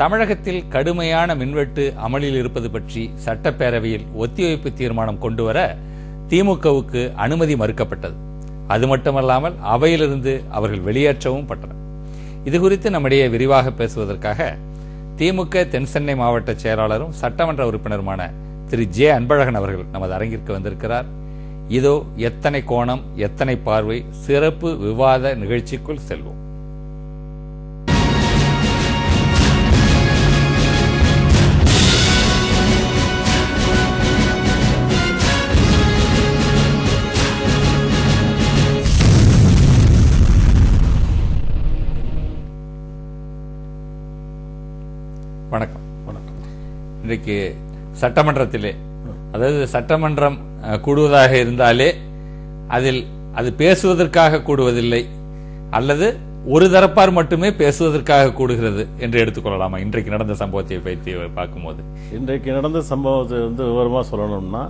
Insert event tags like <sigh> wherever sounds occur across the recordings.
தமிழகத்தில் கடுமையான மின்வெட்டு அமலில் இருப்பது பற்றி சட்டப்பேரவையில் ஒத்திவைப்பு தீர்மானம் கொண்டுவர திமுகவுக்கு அனுமதி மறுக்கப்பட்டது. அது மட்டுமல்லாமல் அவையிலிருந்து அவர்கள் வெளியேற்றவும் பட்டனர் இது குறித்து நம்மிடையே விரிவாக பேசுவதற்காக திமுக தென்சென்னை மாவட்ட செயலாளரும் சட்டமன்ற உறுப்பினருமான திரு. ஜே. அன்பழகன் அவர்கள் நமது அரங்கிற்கு வந்திருக்கிறார். இதோ எத்தனை கோணம் எத்தனை பார்வை சிறப்பு விவாத நிகழ்ச்சிக்குள் செல்வோம். இன்றைக்கு சட்டமன்றத்திலே அதாவது சட்டமன்றம் கூடுவதாக இருந்தாலே அதில் அது பேசுவதற்காக கூடுவதில்லை அல்லது ஒரு தரப்பார் மட்டுமே பேசுவதற்காக கூடுகிறது என்று எடுத்துக்கொள்ளலாமா? இன்றைக்கு நடந்த சம்பவத்தை பற்றி பார்க்கும்போது. இன்றைக்கு நடந்த சம்பவத்தை வந்து விவரமா சொல்லணும்னா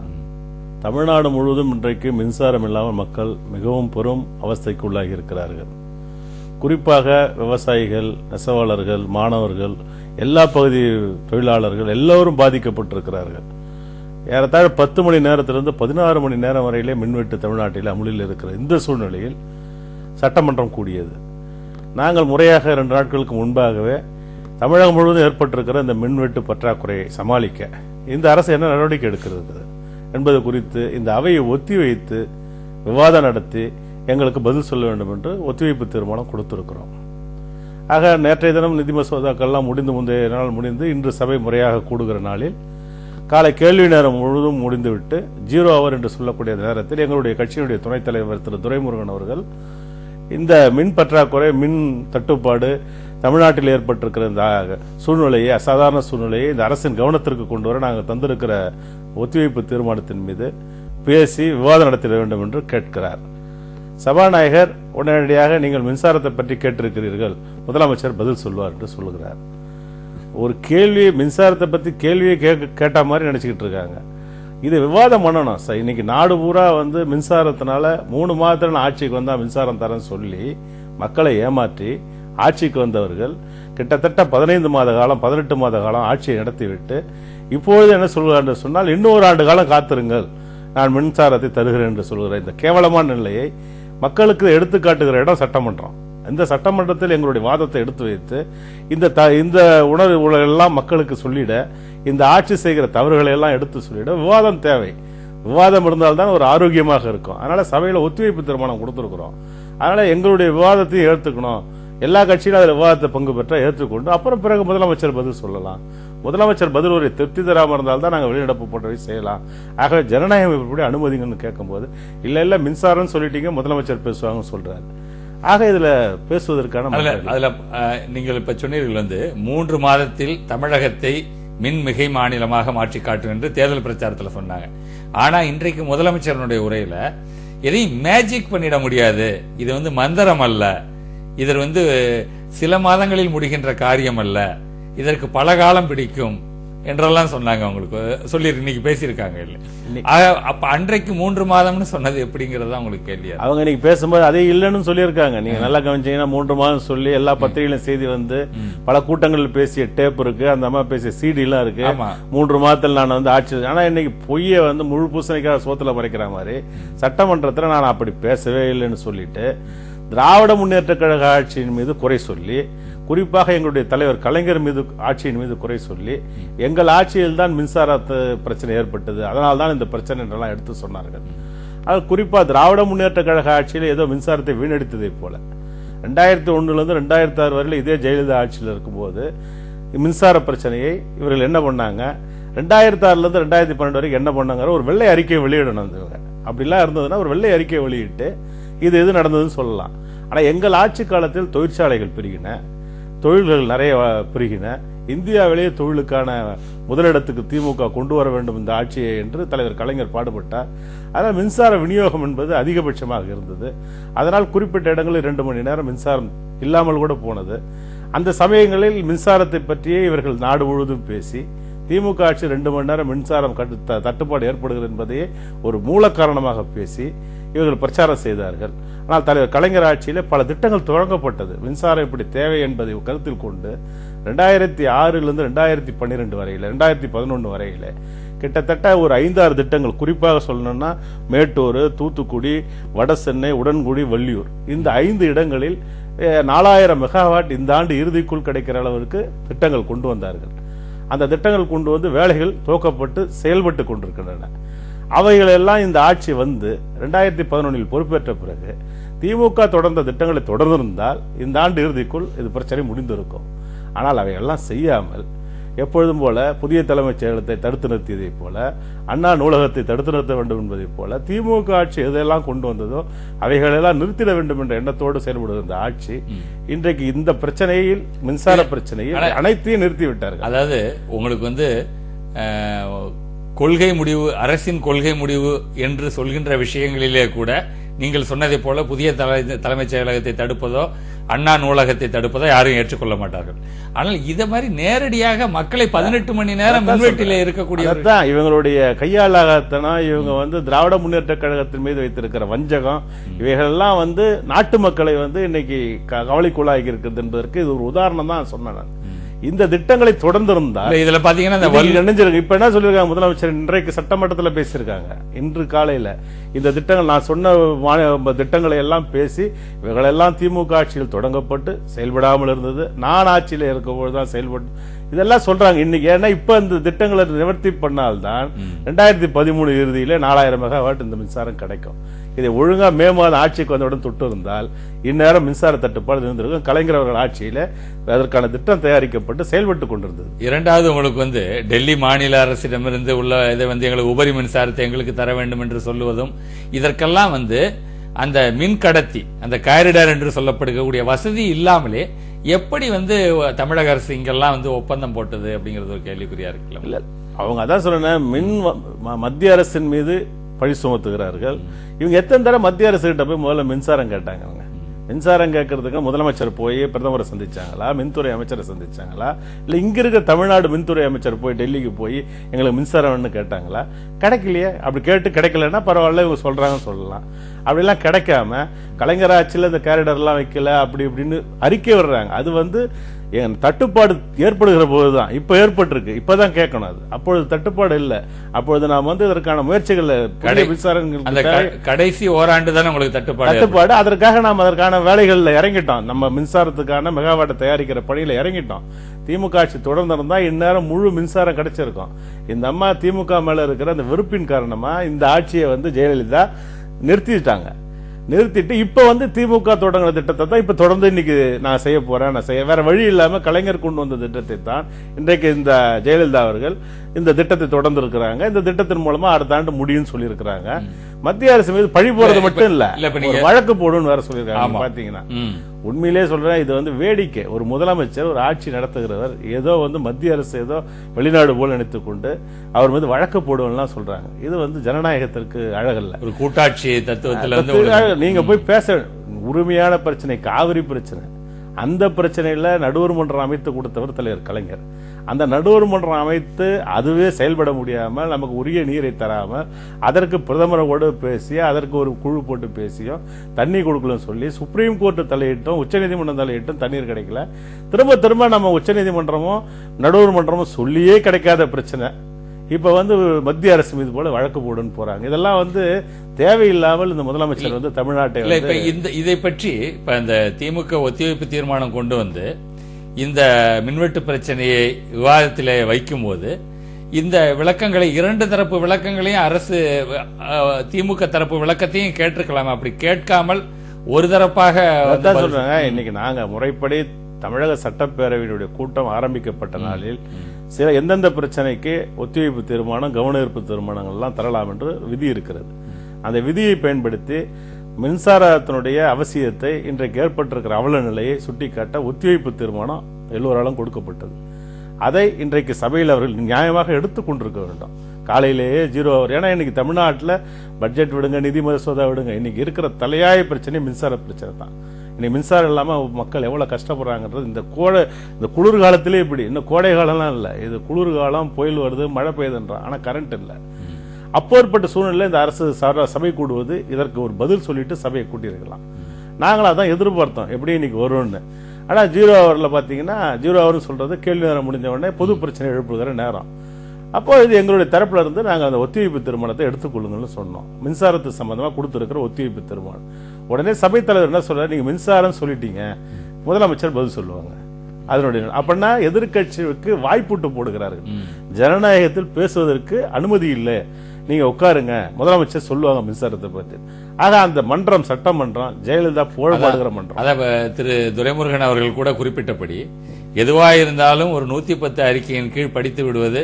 தமிழ்நாடு முழுவதும் இன்றைக்கு மின்சாரம் இல்லாமல் மக்கள் மிகவும் பெரும் அவஸ்தைக்கு உள்ளாகி இருக்கிறார்கள். குறிப்பாக விவசாயிகள் நெசவாளர்கள் மாணவர்கள் எல்லா பகுதி தொழிலாளர்கள் எல்லோரும் பாதிக்கப்பட்டிருக்கிறார்கள். ஏறத்தாழ பத்து மணி நேரத்திலிருந்து பதினாறு மணி நேரம் வரையிலே மின்வெட்டு தமிழ்நாட்டில் அமுலில் இருக்கிற இந்த சூழ்நிலையில் சட்டமன்றம் கூடியது. நாங்கள் முறையாக இரண்டு நாட்களுக்கு முன்பாகவே தமிழகம் முழுவதும் ஏற்பட்டிருக்கிற இந்த மின்வெட்டு பற்றாக்குறையை சமாளிக்க இந்த அரசு என்ன நடவடிக்கை எடுக்கிறது என்பது குறித்து இந்த அவையை ஒத்திவைத்து விவாதம் நடத்தி எங்களுக்கு பதில் சொல்ல வேண்டும் என்று ஒத்திவைப்பு தீர்மானம் கொடுத்திருக்கிறோம். ஆக நேற்றைய தினம் நிதி மசோதாக்கள்லாம் முடிந்து முந்தைய நாள் முடிந்து இன்று சபை முறையாக கூடுகிற நாளில் காலை கேள்வி நேரம் முழுவதும் முடிந்துவிட்டு ஜீரோ அவர் என்று சொல்லக்கூடிய நேரத்தில் எங்களுடைய கட்சியினுடைய துணைத் தலைவர் திரு துரைமுருகன் அவர்கள் இந்த மின் பற்றாக்குறை மின் தட்டுப்பாடு தமிழ்நாட்டில் ஏற்பட்டிருக்கிற இந்த சூழ்நிலையை அசாதாரண சூழ்நிலையை இந்த அரசின் கவனத்திற்கு கொண்டு வர நாங்கள் தந்திருக்கிற ஒத்திவைப்பு தீர்மானத்தின் மீது பேசி விவாதம் நடத்திட வேண்டும் என்று கேட்கிறார். சபாநாயகர் உடனடியாக நீங்கள் மின்சாரத்தை பற்றி கேட்டிருக்கிறீர்கள். முதலமைச்சர் பதில் சொல்வார் என்று சொல்லுகிறார். ஒரு கேள்வி மின்சாரத்தை பற்றி கேள்வியை கேட்க கேட்ட மாதிரி நினச்சிக்கிட்டு இருக்காங்க. இது விவாதம் பண்ணணும் சார். இன்னைக்கு நாடு பூரா வந்து மின்சாரத்தினால மூணு மாதத்துல ஆட்சிக்கு வந்தால் மின்சாரம் தரேன்னு சொல்லி மக்களை ஏமாற்றி ஆட்சிக்கு வந்தவர்கள் கிட்டத்தட்ட பதினைந்து மாத காலம் பதினெட்டு மாத காலம் ஆட்சியை நடத்திவிட்டு இப்பொழுது என்ன சொல்கிறார் என்று சொன்னால் இன்னொரு ஆண்டு காலம் காத்திருங்கள். நான் மின்சாரத்தை தருகிறேன் என்று சொல்கிறேன் இந்த கேவலமான நிலையை மக்களுக்கு எடுத்துக்காட்டுகிற இடம் சட்டமன்றம். இந்த சட்டமன்றத்தில் எங்களுடைய வாதத்தை எடுத்து வைத்து இந்த த- இந்த உணர்வு எல்லாம் மக்களுக்கு சொல்லிட இந்த ஆட்சி செய்கிற தவறுகளை எல்லாம் எடுத்து சொல்லிட விவாதம் தேவை. விவாதம் இருந்தால்தான் ஒரு ஆரோக்கியமாக இருக்கும். அதனால சபையில ஒத்திவைப்பு தீர்மானம் கொடுத்துருக்குறோம். அதனால எங்களுடைய விவாதத்தையும் ஏற்றுக்கணும் எல்லா கட்சியிலும் அதில் விவாதத்தை பங்கு பெற்ற ஏற்றுக்கொண்டு அப்புறம் பிறகு முதலமைச்சர் பதில் சொல்லலாம். முதலமைச்சர் பதில் ஒரு திருப்தி தராம இருந்தால் தான் நாங்கள் வெளிநடப்பு போன்றவை செய்யலாம். ஆகவே ஜனநாயகம் எப்படி அனுமதிங்கன்னு கேட்கும்போது இல்ல இல்ல மின்சாரம்னு சொல்லிட்டீங்க முதலமைச்சர் பேசுவாங்கன்னு சொல்றாரு. ஆக இதுல பேசுவதற்கான அதுல நீங்கள் இப்ப சொன்னீர்கள் வந்து மூன்று மாதத்தில் தமிழகத்தை மின் மிகை மாநிலமாக மாற்றி காட்டும் என்று தேர்தல் பிரச்சாரத்துல சொன்னாங்க. ஆனா இன்றைக்கு முதலமைச்சருடைய உரையில எதையும் மேஜிக் பண்ணிட முடியாது. இது வந்து மந்திரம் அல்ல. இது வந்து சில மாதங்களில் முடிகின்ற காரியம் அல்ல. இதற்கு பல காலம் பிடிக்கும் என்றெல்லாம் சொன்னாங்க அவங்களுக்கு. சொல்லி இன்னைக்கு பேசியிருக்காங்க இல்ல. அப்ப அன்றைக்கு மூன்று மாதம்னு சொன்னது எப்படிங்கறது உங்களுக்கு இருக்கு. அவங்க இன்னைக்கு பேசும்போது அதே இல்லைன்னு சொல்லியிருக்காங்க. நீங்க நல்லா கவனிச்சீங்கன்னா மூன்று மாதம் சொல்லி எல்லா பத்திரிகையிலும் செய்தி வந்து பல கூட்டங்களில் பேசிய டேப் இருக்கு அந்த அம்மா பேசிய சிடி எல்லாம் இருக்கு. மூன்று மாதத்தில் நான் வந்து ஆட்சி ஆனா இன்னைக்கு பொய்ய வந்து முழு பூசணிக்காக சோத்துல மறைக்கிற மாதிரி சட்டமன்றத்துல நான் அப்படி பேசவே இல்லைன்னு சொல்லிட்டு திராவிட முன்னேற்ற கழக ஆட்சியின் மீது குறை சொல்லி குறிப்பாக எங்களுடைய தலைவர் கலைஞர் மீது ஆட்சியின் மீது குறை சொல்லி எங்கள் ஆட்சியில் தான் மின்சார பிரச்சனை ஏற்பட்டது. அதனால் தான் இந்த பிரச்சனை என்றெல்லாம் எடுத்து சொன்னார்கள். அது குறிப்பாக திராவிட முன்னேற்ற கழக ஆட்சியில் ஏதோ மின்சாரத்தை வீணடித்ததை போல. ரெண்டாயிரத்தி ஒன்றுலேருந்து ரெண்டாயிரத்தி ஆறு வரையில் இதே ஜெயலலிதா ஆட்சியில் இருக்கும்போது மின்சார பிரச்சனையை இவர்கள் என்ன பண்ணாங்க? ரெண்டாயிரத்தி ஆறுலேருந்து ரெண்டாயிரத்தி பன்னெண்டு வரைக்கும் என்ன பண்ணாங்க ஒரு வெள்ளை அறிக்கை வெளியிடணும் இவங்க அப்படிலாம் இருந்ததுன்னா ஒரு வெள்ளை அறிக்கை வெளியிட்டு இது எது நடந்ததுன்னு சொல்லலாம். ஆனால் எங்கள் ஆட்சி காலத்தில் தொழிற்சாலைகள் பிரிகின. தொழில்கள் நிறைய பெருகின. இந்தியாவிலேயே தொழிலுக்கான முதலிடத்துக்கு திமுக கொண்டு வர வேண்டும் இந்த ஆட்சியை என்று தலைவர் கலைஞர் பாடுபட்டார். அதனால் மின்சார விநியோகம் என்பது அதிகபட்சமாக இருந்தது. அதனால் குறிப்பிட்ட இடங்களில் இரண்டு மணி நேரம் மின்சாரம் இல்லாமல் கூட போனது. அந்த சமயங்களில் மின்சாரத்தை பற்றியே இவர்கள் நாடு முழுவதும் பேசி திமுக ஆட்சி ரெண்டு மணி நேரம் மின்சாரம் கட்டு- த- தட்டுப்பாடு ஏற்படுகிறது என்பதையே ஒரு மூல காரணமாக பேசி இவர்கள் பிரச்சாரம் செய்தார்கள். ஆனால் தலைவர் கலைஞர் ஆட்சியிலே பல திட்டங்கள் தொடங்கப்பட்டது. மின்சாரம் இப்படி தேவை என்பதை கருத்தில் கொண்டு ரெண்டாயிரத்தி ஆறிலிருந்து ரெண்டாயிரத்தி பன்னிரெண்டு வரையில் ரெண்டாயிரத்தி பதினொன்று வரையில் கிட்டத்தட்ட ஒரு ஐந்தாறு திட்டங்கள். குறிப்பாக சொல்லணும்னா மேட்டூர் தூத்துக்குடி வட சென்னை உடன்குடி வள்ளியூர். இந்த ஐந்து இடங்களில் நாலாயிரம் மெகாவாட் இந்த ஆண்டு இறுதிக்குள் கிடைக்கிற அளவிற்கு திட்டங்கள் கொண்டு வந்தார்கள். அந்த திட்டங்கள் கொண்டு வந்து வேலைகள் துவக்கப்பட்டு செயல்பட்டு கொண்டிருக்கின்றன. அவைகளெல்லாம் இந்த ஆட்சி வந்து ரெண்டாயிரத்தி பதினொன்றில் பொறுப்பேற்ற பிறகு திமுக தொடர்ந்த திட்டங்களை தொடர்ந்திருந்தால் இந்த ஆண்டு இறுதிக்குள் இது பிரச்சனை முடிந்திருக்கும். ஆனால் அவையெல்லாம் செய்யாமல் எப்பொழுதும் போல புதிய தலைமைச் செயலகத்தை தடுத்து நிறுத்தியதைப் போல அண்ணா நூலகத்தை தடுத்து நிறுத்த வேண்டும் என்பதைப் போல திமுக ஆட்சி எதெல்லாம் கொண்டு வந்ததோ அவைகளெல்லாம் நிறுத்திட வேண்டும் என்ற எண்ணத்தோடு செயல்படுகிற இந்த ஆட்சி. இன்றைக்கு இந்த பிரச்சனையில் மின்சார பிரச்சனையில் அனைத்தையும் நிறுத்தி விட்டார்கள் அதாவது உங்களுக்கு வந்து கொள்கை முடிவு அரசின் கொள்கை முடிவு என்று சொல்கின்ற விஷயங்களிலே கூட நீங்கள் சொன்னதைப் போல புதிய தலை- தலைமைச் செயலகத்தை தடுப்பதோ அண்ணா நூலகத்தை தடுப்பதோ யாரும் ஏற்றுக்கொள்ள மாட்டார்கள். ஆனால் இத மாதிரி நேரடியாக மக்களை பதினெட்டு மணி நேரம் மின்வெட்டிலே இருக்கக்கூடிய அதான் இவங்களுடைய கையாளாகத்தனம் இவங்க வந்து திராவிட முன்னேற்ற கழகத்தின் மீது வைத்திருக்கிற வஞ்சகம் இவைகளெல்லாம் வந்து நாட்டு மக்களை வந்து இன்னைக்கு கவலைக்குள்ளாகி இருக்குது என்பதற்கு இது ஒரு உதாரணம் தான் சொன்னேன். இந்த திட்டங்களை தொடர்ந்திருந்தால் இல்ல, இதுல பாத்தீங்கன்னா நினைஞ்சிருக்கு இப்ப என்ன சொல்லிருக்காங்க முதலமைச்சர் இன்றைக்கு சட்டமன்றத்துல பேசியிருக்காங்க. இன்று காலையில. இந்த திட்டங்கள் நான் சொன்ன திட்டங்களை எல்லாம் பேசி இவைகளெல்லாம் திமுக ஆட்சியில் தொடங்கப்பட்டு செயல்படாமல் இருந்தது. நான் ஆட்சியில இருக்கும்போது தான் செயல்பட்டு இதெல்லாம் சொல்றாங்க. இன்னைக்கு ஏன்னா இப்ப இந்த திட்டங்களை நிவர்த்தி பண்ணால்தான் ரெண்டாயிரத்தி பதிமூணு இறுதியில நாலாயிரம் மெகாவாட் இந்த மின்சாரம் கிடைக்கும். இதை ஒழுங்கா மே மாதம் ஆட்சிக்கு வந்தவுடன் தொட்டு இருந்தால் இந்நேரம் மின்சார தட்டுப்பாடு இருந்திருக்கும் கலைஞர் அவர்கள் ஆட்சியில அதற்கான திட்டம் தயாரிக்கப்பட்டு செயல்பட்டு கொண்டிருந்தது. இரண்டாவது உங்களுக்கு வந்து டெல்லி மாநில அரசிடமிருந்து உள்ள இதை வந்து எங்களுக்கு உபரி மின்சாரத்தை எங்களுக்கு தர வேண்டும் என்று சொல்லுவதும் இதற்கெல்லாம் வந்து அந்த மின் கடத்தி அந்த காரிடார் என்று சொல்லப்படுகக்கூடிய வசதி இல்லாமலே எப்படி வந்து தமிழக அரசு இங்கெல்லாம் வந்து ஒப்பந்தம் போட்டது அப்படிங்கிறது ஒரு கேள்விக்குறியா இருக்குல்ல? இல்ல அவங்க அதான் சொல்றேன் மின் மத்திய அரசின் மீது பழி சுமத்துகிறார்கள். இவங்க எத்தனை தடவை மத்திய அரசு கிட்ட போய் முதல்ல மின்சாரம் கேட்டாங்க மின்சாரம் கேட்கறதுக்கு முதலமைச்சர் போய் பிரதமரை சந்திச்சாங்களா? மின்துறை அமைச்சரை சந்திச்சாங்களா? இல்ல இங்க இருக்க தமிழ்நாடு மின்துறை அமைச்சர் போய் டெல்லிக்கு போய் எங்களுக்கு மின்சாரம் வேணும்னு கேட்டாங்களா? கிடைக்கலையே. அப்படி கேட்டு கிடைக்கலன்னா பரவாயில்ல இவங்க சொல்றாங்கன்னு சொல்லலாம். அப்படிலாம் கிடைக்காம கலைஞர் ஆட்சியில் இந்த கேரிடர்லாம் வைக்கல அப்படி இப்படின்னு அறிக்கை வர்றாங்க அது வந்து என் தட்டுப்பாடு ஏற்படுகிற போதுதான். இப்ப ஏற்பட்டிருக்கு. இப்பதான் கேட்கணும் அது. அப்பொழுது தட்டுப்பாடு இல்ல. அப்பொழுது நாம் வந்து இதற்கான முயற்சிகள் க- கடைசி ஓராண்டு தானே உங்களுக்கு தட்டுப்பாடு தட்டுப்பாடு. அதற்காக நாம் அதற்கான வேலைகள்ல இறங்கிட்டோம். நம்ம மின்சாரத்துக்கான மெகாவாட்டை தயாரிக்கிற பணியில இறங்கிட்டோம். திமுக ஆட்சி தொடர்ந்திருந்தா இந்நேரம் முழு மின்சாரம் கிடைச்சிருக்கும். இந்த அம்மா திமுக மேல இருக்கிற அந்த வெறுப்பின் காரணமா இந்த ஆட்சியை வந்து ஜெயலலிதா நிறுத்திட்டாங்க. நிறுத்திட்டு இப்ப வந்து திமுக தொடங்கின திட்டத்தை தான் இப்ப தொடர்ந்து இன்னைக்கு நான் செய்ய போறேன் நான் செய்ய வேற வழி இல்லாம கலைஞர் கொண்டு வந்த திட்டத்தை தான் இன்றைக்கு இந்த ஜெயலலிதா அவர்கள் இந்த திட்டத்தை தொடர்ந்து இருக்கிறாங்க. இந்த திட்டத்தின் மூலமா அடுத்த ஆண்டு முடியும்னு சொல்லியிருக்கிறாங்க. மத்திய அரசு மீது பழி போறது மட்டும் இல்ல. வழக்கு போடுன்னு வேற சொல்லியிருக்காங்க. பாத்தீங்கன்னா. உண்மையிலே சொல்றேன் இது வந்து வேடிக்கை. ஒரு முதலமைச்சர் ஒரு ஆட்சி நடத்துகிறவர் ஏதோ வந்து மத்திய அரசு ஏதோ வெளிநாடு போல் நினைத்துக் கொண்டு அவர் மீது வழக்கு போடுவோம்லாம் சொல்றாங்க. இது வந்து ஜனநாயகத்திற்கு அழகல்ல. ஒரு கூட்டாட்சி தத்துவத்துல நீங்க போய் பேச உரிமையான பிரச்சனை காவிரி பிரச்சனை. அந்த பிரச்சனையில் நடுவர் மன்றம் அமைத்து கொடுத்தவர் தலைவர் கலைஞர். அந்த நடுவர் மன்றம் அமைத்து அதுவே செயல்பட முடியாமல் நமக்கு உரிய நீரை தராமல் அதற்கு பிரதமரோடு பேசி அதற்கு ஒரு குழு போட்டு பேசியும் தண்ணி கொடுக்கலன்னு சொல்லி சுப்ரீம் கோர்ட்டு தலையிட்டும் உச்சநீதிமன்றம் தலையிட்டும் தண்ணீர் கிடைக்கல. திரும்ப திரும்ப நம்ம உச்சநீதிமன்றமும் நடுவர் மன்றமும் சொல்லியே கிடைக்காத பிரச்சனை. இப்ப வந்து மத்திய அரசு மீது போல வழக்கு போடுன்னு போறாங்க. இதெல்லாம் வந்து தேவையில்லாமல் இந்த முதலமைச்சர் வந்து தமிழ்நாட்டை இந்த இதை பற்றி இப்ப இந்த திமுக ஒத்திவைப்பு தீர்மானம் கொண்டு வந்து இந்த மின்வெட்டு பிரச்சனையை விவாதத்திலே வைக்கும்போது இந்த விளக்கங்களை இரண்டு தரப்பு விளக்கங்களையும் அரசு திமுக தரப்பு விளக்கத்தையும் கேட்டிருக்கலாம். அப்படி கேட்காமல் ஒரு தரப்பாக சொல்றேங்க. இன்னைக்கு நாங்க முறைப்படி தமிழக சட்டப்பேரவையினுடைய கூட்டம் ஆரம்பிக்கப்பட்ட நாளில் சில எந்தெந்த பிரச்சனைக்கு ஒத்திவைப்பு தீர்மானம் கவன ஈர்ப்பு தீர்மானங்கள்லாம் தரலாம் என்று விதி இருக்கிறது. அந்த விதியை பயன்படுத்தி மின்சாரத்தினுடைய அவசியத்தை இன்றைக்கு ஏற்பட்டிருக்கிற அவல நிலையை சுட்டிக்காட்ட ஒத்திவைப்பு தீர்மானம் எல்லோராலும் கொடுக்கப்பட்டது. அதை இன்றைக்கு சபையில் அவர்கள் நியாயமாக எடுத்து கொண்டிருக்க வேண்டும். காலையிலேயே ஜீரோ அவர் ஏன்னா இன்னைக்கு தமிழ்நாட்டில் பட்ஜெட் விடுங்க நிதி மசோதா விடுங்க. இன்னைக்கு இருக்கிற தலையாய பிரச்சனை மின்சார பிரச்சனை தான். இன்னைக்கு மின்சாரம் இல்லாமல் மக்கள் எவ்வளோ கஷ்டப்படுறாங்கன்றது இந்த கோடை இந்த குளிர் காலத்திலே இப்படி. இன்னும் கோடை காலம்லாம் இல்லை. இது குளிர் காலம் புயல் வருது மழை பெய்யுதுன்றான் ஆனால் கரண்ட் இல்லை. அப்போற்பட்ட சூழ்நிலை இந்த அரசு சபை கூடுவது. இதற்கு ஒரு பதில் சொல்லிட்டு சபையை கூட்டியிருக்கலாம். நாங்களும் அதான் எதிர்பார்த்தோம். எப்படி இன்னைக்கு வரும்னு. ஆனால் ஜீரோ ஹவரில் பார்த்தீங்கன்னா ஜீரோ ஹவர்னு சொல்கிறது கேள்வி நேரம் முடிஞ்ச உடனே பொது பிரச்சனை எழுப்புகிற நேரம். அப்போ இது எங்களுடைய தரப்புல இருந்து நாங்க அந்த ஒத்திவைப்பு திருமணத்தை எடுத்துக்கொள்ளுங்கள்னு சொன்னோம். மின்சாரத்து சம்பந்தமா கொடுத்திருக்கிற ஒத்திவைப்பு திருமணம். உடனே சபைத் தலைவர் என்ன சொல்றாரு? நீங்க மின்சாரம் சொல்லிட்டீங்க. முதலமைச்சர் பதில் சொல்லுவாங்க. அதனுடைய அப்படின்னா எதிர்க்கட்சிக்கு வாய்ப்புட்டு போடுகிறார்கள். ஜனநாயகத்தில் பேசுவதற்கு அனுமதி இல்லை. நீங்க உட்காருங்க. முதலமைச்சர் சொல்லுவாங்க மின்சாரத்தை பத்தி. ஆக அந்த மன்றம் சட்டமன்றம் ஜெயலலிதா புகழ்பாடுகிற மன்றம். அத வ- திரு துரைமுருகன் அவர்கள் கூட குறிப்பிட்டபடி எதுவா இருந்தாலும் ஒரு நூத்தி பத்து அறிக்கையின் கீழ் படித்து விடுவது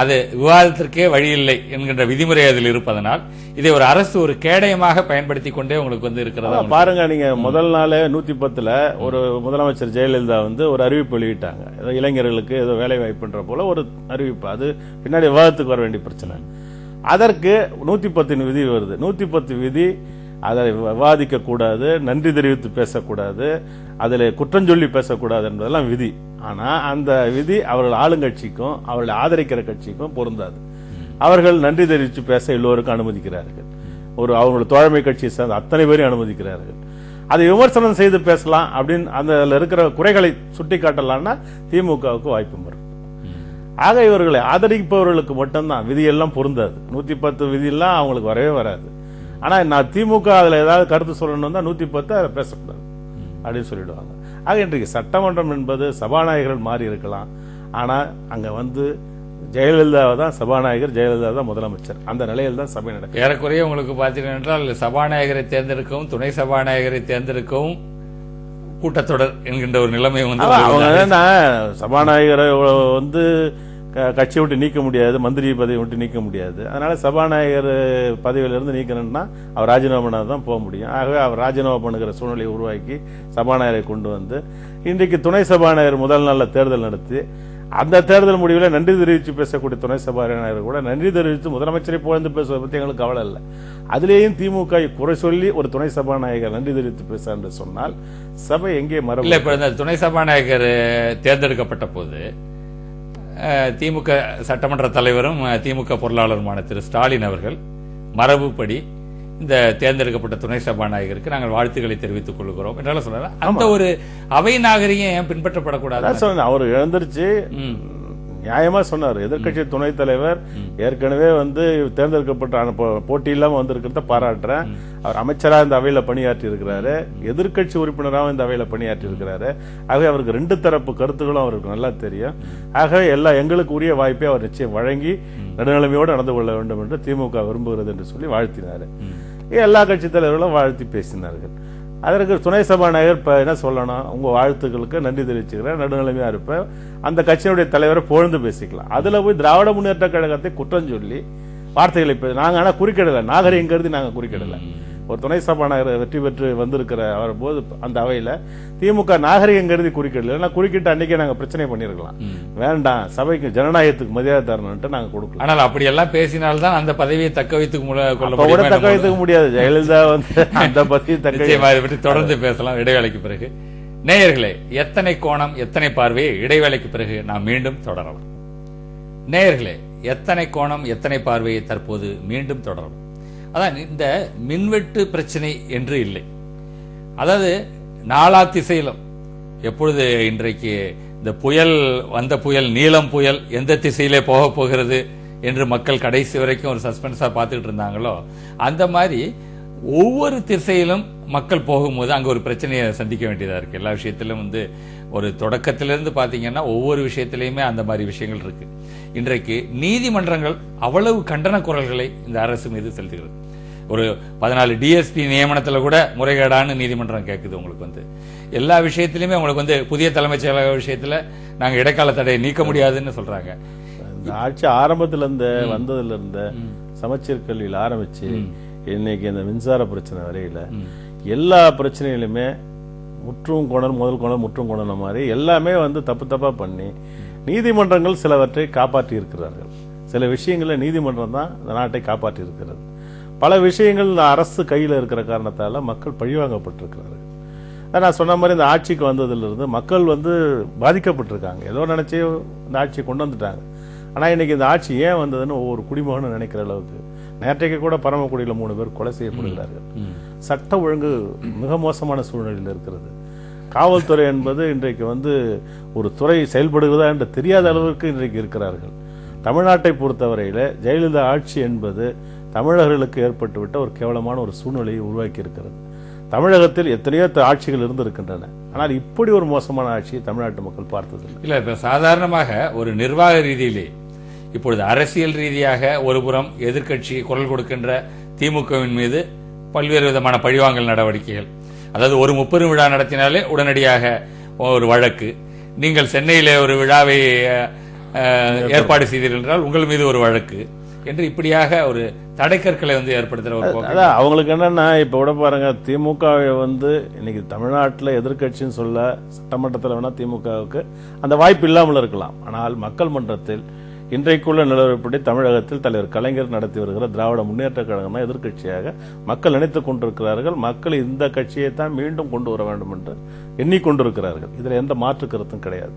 அது விவாதத்திற்கே வழியில்லை என்கின்ற விதிமுறை அதில் இருப்பதனால் இதை ஒரு அரசு ஒரு கேடயமாக பயன்படுத்தி கொண்டே உங்களுக்கு வந்து இருக்கிறதா? பாருங்க நீங்க முதல் நாளே நூத்தி பத்துல ஒரு முதலமைச்சர் ஜெயலலிதா வந்து ஒரு அறிவிப்பு வெளியிட்டாங்க. ஏதோ இளைஞர்களுக்கு ஏதோ வேலை வாய்ப்புன்ற போல ஒரு அறிவிப்பு. அது பின்னாடி விவாதத்துக்கு வர வேண்டிய பிரச்சனை. அதற்கு நூத்தி பத்தின் விதி வருது. நூத்தி பத்து விதி அதை விவாதிக்க கூடாது நன்றி தெரிவித்து பேசக்கூடாது அதில் குற்றஞ்சொல்லி பேசக்கூடாது என்பதெல்லாம் விதி. ஆனால் அந்த விதி அவர்கள் ஆளுங்கட்சிக்கும் அவர்களை ஆதரிக்கிற கட்சிக்கும் பொருந்தாது. அவர்கள் நன்றி தெரிவித்து பேச எல்லோருக்கும் அனுமதிக்கிறார்கள். ஒரு அவங்களோட தோழமை கட்சியை சேர்ந்த அத்தனை பேரையும் அனுமதிக்கிறார்கள். அதை விமர்சனம் செய்து பேசலாம் அப்படின்னு அந்த இருக்கிற குறைகளை சுட்டி காட்டலாம்னா திமுகவுக்கு வாய்ப்பு வரும். ஆக இவர்களை ஆதரிப்பவர்களுக்கு மட்டும்தான் விதியெல்லாம் பொருந்தாது. நூத்தி பத்து விதியெல்லாம் அவங்களுக்கு வரவே வராது. ஆனா நான் திமுக அதுல ஏதாவது கருத்து சொல்லணும் தான் நூத்தி பத்து அதை பேசக்கூடாது. அப்படின்னு சொல்லிடுவாங்க. ஆக இன்றைக்கு சட்டமன்றம் என்பது சபாநாயகர்கள் மாறி இருக்கலாம். ஆனா அங்க வந்து ஜெயலலிதா தான் சபாநாயகர் ஜெயலலிதா தான் முதலமைச்சர். அந்த நிலையில் தான் சபை நடக்கும் ஏறக்குறைய உங்களுக்கு பார்த்தீர்கள் என்றால் சபாநாயகரை தேர்ந்தெடுக்கவும் துணை சபாநாயகரை தேர்ந்தெடுக்கவும் கூட்டத்தொடர் என்கின்ற ஒரு நிலைமை வந்து அவங்க சபாநாயகரை வந்து கட்சியை விட்டு நீக்க முடியாது மந்திரி பதவி விட்டு நீக்க முடியாது. அதனால சபாநாயகர் பதவியில இருந்து நீக்கணும்னா அவர் ராஜினாமா பண்ணால் தான் போக முடியும். ஆகவே அவர் ராஜினாமா பண்ணுகிற சூழ்நிலையை உருவாக்கி சபாநாயகரை கொண்டு வந்து இன்றைக்கு துணை சபாநாயகர் முதல் நாளில் தேர்தல் நடத்தி அந்த தேர்தல் முடிவில் நன்றி தெரிவித்து பேசக்கூடிய துணை சபாநாயகர் கூட நன்றி தெரிவித்து முதலமைச்சரை புகழ்ந்து பேசுவதை பற்றி எங்களுக்கு கவலை இல்லை. அதுலேயும் திமுக குறை சொல்லி ஒரு துணை சபாநாயகர் நன்றி தெரிவித்து பேச என்று சொன்னால் சபை எங்கே மரம் இல்லை இந்த துணை சபாநாயகர் தேர்ந்தெடுக்கப்பட்ட போது திமுக சட்டமன்ற தலைவரும் திமுக பொருளாளருமான திரு. ஸ்டாலின் அவர்கள் மரபுப்படி இந்த தேர்ந்தெடுக்கப்பட்ட துணை சபாநாயகருக்கு நாங்கள் வாழ்த்துக்களை தெரிவித்துக் கொள்கிறோம். என்றாலும் சொல்றாரு அந்த ஒரு அவை நாகரிகம் ஏன் பின்பற்றப்படக்கூடாது அவர் எழுந்திருச்சு. நியாயமா சொன்னார். எதிர்க்கட்சி துணைத் தலைவர் ஏற்கனவே வந்து தேர்ந்தெடுக்கப்பட்ட போட்டி இல்லாம வந்திருக்கிறத பாராட்டுறேன். அவர் அமைச்சரா இந்த அவையில பணியாற்றி இருக்கிறாரு எதிர்க்கட்சி உறுப்பினராகவும் இந்த அவையில பணியாற்றி இருக்கிறாரு ஆகவே அவருக்கு ரெண்டு தரப்பு கருத்துக்களும் அவருக்கு நல்லா தெரியும். ஆகவே எல்லா எங்களுக்கு உரிய வாய்ப்பை அவர் நிச்சயம் வழங்கி நடுநிலைமையோடு நடந்து கொள்ள வேண்டும் என்று திமுக விரும்புகிறது என்று சொல்லி வாழ்த்தினாரு. எல்லா கட்சி தலைவர்களும் வாழ்த்தி பேசினார்கள். அதற்கு துணை சபாநாயகர் இப்போ என்ன சொல்லணும்? உங்கள் வாழ்த்துக்களுக்கு நன்றி தெரிவிச்சுக்கிறேன். நடுநிலைமையாக இருப்பேன் அந்த கட்சியினுடைய தலைவரை புகழ்ந்து பேசிக்கலாம். அதில் போய் திராவிட முன்னேற்ற கழகத்தை குற்றம் சொல்லி வார்த்தைகளை நாங்கள் ஆனால் ஆனா குறுக்கிடல. நாகரிகம் கருதி நாங்க ஒரு துணை சபாநாயகர் வெற்றி பெற்று வந்திருக்கிற அவர் போது அந்த அவையில திமுக நாகரிகம் கருதி குறுக்கிடல. ஏன்னா குறுக்கிட்டு அன்னைக்கே நாங்க பிரச்சனை பண்ணிருக்கலாம் வேண்டாம். சபைக்கு ஜனநாயகத்துக்கு மரியாதை தரணும்ட்டு நாங்க கொடுக்கல. ஆனால் அப்படியெல்லாம் பேசினால்தான் அந்த பதவியை தக்க வைத்துக் முல- கொள்ள அப்ப கூட தக்க வைத்துக்க முடியாது. ஜெயலலிதா வந்து அந்த பத்தி தக்க தொடர்ந்து பேசலாம். இடைவேளைக்கு பிறகு. நேயர்களே எத்தனை கோணம் எத்தனை பார்வையை இடைவேளைக்கு பிறகு நாம் மீண்டும் தொடரலாம்? நேயர்களே எத்தனை கோணம் எத்தனை பார்வையை தற்போது மீண்டும் தொடரலாம்? அதான் இந்த மின்வெட்டு பிரச்சனை என்று இல்லை. அதாவது நாலா திசையிலும் எப்பொழுது இன்றைக்கு இந்த புயல் வந்த புயல் நீளம் புயல் எந்த திசையிலே போக போகிறது என்று மக்கள் கடைசி வரைக்கும் ஒரு சஸ்பென்ஸா பார்த்துக்கிட்டு இருந்தாங்களோ அந்த மாதிரி ஒவ்வொரு திசையிலும் மக்கள் போகும்போது அங்கே ஒரு பிரச்சனையை சந்திக்க வேண்டியதாக இருக்கு. எல்லா விஷயத்திலும் வந்து ஒரு தொடக்கத்திலிருந்து பாத்தீங்கன்னா ஒவ்வொரு விஷயத்திலையுமே அந்த மாதிரி விஷயங்கள் இருக்கு. இன்றைக்கு நீதிமன்றங்கள் அவ்வளவு கண்டன குரல்களை இந்த அரசு மீது செலுத்துகிறது. ஒரு பதினாலு டிஎஸ்பி நியமனத்துல கூட முறைகேடான நீதிமன்றம் கேட்குது உங்களுக்கு வந்து. எல்லா விஷயத்திலுமே உங்களுக்கு வந்து புதிய தலைமைச் செயலக விஷயத்துல நாங்க இடைக்கால தடையை நீக்க முடியாதுன்னு சொல்றாங்க. இந்த ஆட்சி ஆரம்பத்துல இருந்த வந்ததுல இருந்த சமச்சீர் கல்வியில் ஆரம்பிச்சு இன்னைக்கு இந்த மின்சார பிரச்சனை வரையில எல்லா பிரச்சனைகளுமே முற்றும் கோணல் முதல் கோணல் முற்றும் கோணல் மாதிரி எல்லாமே வந்து தப்பு தப்பாக பண்ணி நீதிமன்றங்கள் சிலவற்றை காப்பாற்றி இருக்கிறார்கள். சில விஷயங்களில் நீதிமன்றம் தான் இந்த நாட்டை காப்பாற்றி இருக்கிறது. பல விஷயங்கள் இந்த அரசு கையில் இருக்கிற காரணத்தால மக்கள் பழிவாங்கப்பட்டிருக்கிறார்கள். நான் சொன்ன மாதிரி இந்த ஆட்சிக்கு வந்ததுல இருந்து மக்கள் வந்து பாதிக்கப்பட்டிருக்காங்க. ஏதோ நினச்சி இந்த ஆட்சியை கொண்டு வந்துட்டாங்க. ஆனா இன்னைக்கு இந்த ஆட்சி ஏன் வந்ததுன்னு ஒவ்வொரு குடிமகனும் நினைக்கிற அளவுக்கு நேற்றைக்கு கூட பரமக்குடியில மூணு பேர் கொலை செய்யப்படுகிறார்கள். சட்ட ஒழுங்கு மிக மோசமான சூழ்நிலையில் இருக்கிறது. காவல்துறை என்பது இன்றைக்கு வந்து ஒரு துறை செயல்படுகிறதா என்று தெரியாத அளவிற்கு இன்றைக்கு இருக்கிறார்கள். தமிழ்நாட்டை பொறுத்தவரையில் ஜெயலலிதா ஆட்சி என்பது தமிழர்களுக்கு ஏற்பட்டுவிட்ட ஒரு கேவலமான ஒரு சூழ்நிலையை உருவாக்கி இருக்கிறது தமிழகத்தில் எத்தனையோ ஆட்சிகள் இருந்திருக்கின்றன. ஆனால் இப்படி ஒரு மோசமான ஆட்சியை தமிழ்நாட்டு மக்கள் பார்த்ததில்லை. இல்லை இப்போ சாதாரணமாக ஒரு நிர்வாக ரீதியிலே இப்பொழுது அரசியல் ரீதியாக ஒருபுறம் எதிர்க்கட்சி குரல் கொடுக்கின்ற திமுகவின் மீது பல்வேறு விதமான பழிவாங்கல் நடவடிக்கைகள். அதாவது ஒரு முப்பெரும் விழா நடத்தினாலே உடனடியாக ஒரு வழக்கு. நீங்கள் சென்னையிலே ஒரு விழாவை ஏற்பாடு செய்தீர்கள் என்றால் உங்கள் மீது ஒரு வழக்கு என்று இப்படியாக ஒரு தடைக்கற்களை வந்து ஏற்படுத்துற ஒரு அதான் அவங்களுக்கு என்னன்னா இப்ப கூட பாருங்க திமுக வந்து இன்னைக்கு தமிழ்நாட்டில் எதிர்க்கட்சின்னு சொல்ல சட்டமன்றத்தில் வேணா திமுகவுக்கு அந்த வாய்ப்பு இல்லாமல் இருக்கலாம். ஆனால் மக்கள் மன்றத்தில் இன்றைக்குள்ள நிலவரப்படி தமிழகத்தில் தலைவர் கலைஞர் நடத்தி வருகிற திராவிட முன்னேற்ற கழகம் தான் எதிர்க்கட்சியாக மக்கள் நினைத்துக் கொண்டிருக்கிறார்கள். மக்கள் இந்த கட்சியை தான் மீண்டும் கொண்டு வர வேண்டும் என்று எண்ணிக்கொண்டிருக்கிறார்கள். இதில் எந்த மாற்று கருத்தும் கிடையாது.